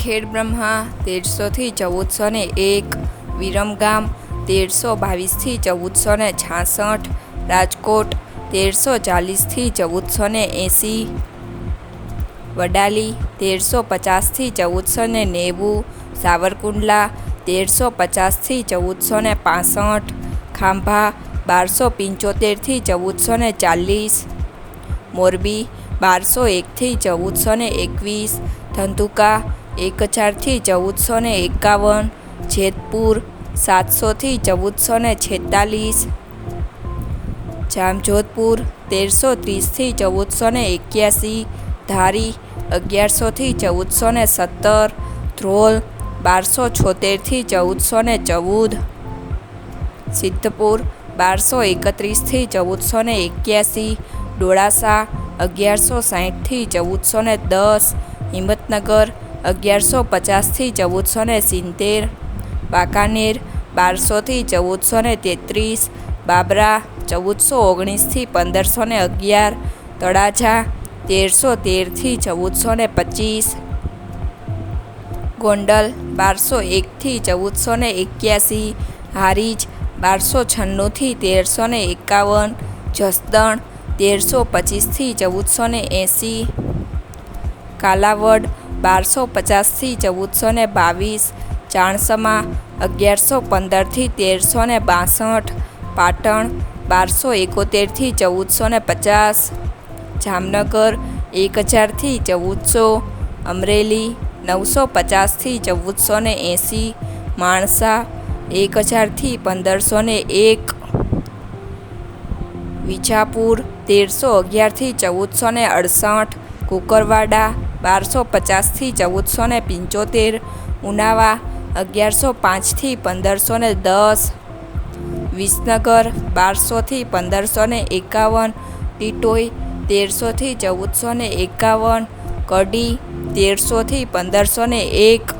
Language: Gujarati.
ખેડ બ્રહ્મા તેરસોથી ચૌદસો ને એક, વિરમગામ તેરસો બાવીસથી ચૌદસો ને છાસઠ, રાજકોટ તેરસો ચાલીસથી ચૌદસો ને એંસી, વડાલી તેરસો પચાસથી ચૌદસો ને નેવું, સાવરકુંડલા તેરસો પચાસથી ચૌદસો ને પાસઠ, ખાંભા બારસો પંચોતેરથી ચૌદસો ને ચાલીસ, મોરબી બારસો એકથી ચૌદસો ને એકવીસ, ધંધુકા એક હજારથી ચૌદસો ને એકાવન, જેતપુર સાતસોથી ચૌદસો ને છેતાલીસ, જામજોધપુર તેરસો ત્રીસથી ચૌદસો ને એક્યાસી, ધારી અગિયારસોથી ચૌદસો ને સત્તર, ધ્રોલ બારસો છોતેરથી ચૌદસો ને ચૌદ, સિદ્ધપુર બારસો એકત્રીસથી ચૌદસો ને એક્યાસી, ડોળાસા અગિયારસો સાહીઠથી ચૌદસો ને દસ, હિંમતનગર અગિયારસો પચાસથી ચૌદસો ને સિત્તેર, વાંકાનેર બારસોથી ચૌદસો ને તેત્રીસ, બાબરા ચૌદસો ઓગણીસથી પંદરસો ને અગિયાર, તળાજા તેરસો તેરથી ચૌદસો ને પચીસ, ગોંડલ બારસો એકથી ચૌદસો ને એક્યાસી, હારીજ બારસો છન્નુંથી તેરસો ને એકાવન, જસદણ તેરસો પચીસથી ચૌદસો ને એંસી, કાલાવડ બારસો પચાસથી ચૌદસો ને બાવીસ, ચાણસમાં અગિયારસો પંદરથી તેરસો ને બાસઠ, પાટણ બારસો એકોતેરથી ચૌદસો ને પચાસ, જામનગર એક હજારથી ચૌદસો, અમરેલી નવસો પચાસથી ચૌદસો ને એંસી, માણસા એક હજારથી પંદરસો ને એક, વિજાપુર તેરસો અગિયારથી ચૌદસો ને અડસઠ, કુકરવાડા બારસો પચાસથી ચૌદસો ને પંચોતેર, ઉનાવા અગિયારસો પાંચથી પંદરસો ને દસ, વિસનગર બારસોથી પંદરસો ને એકાવન, ટીટોઈ તેરસોથી ચૌદસો ને એકાવન, કડી તેરસોથી પંદરસો ને એક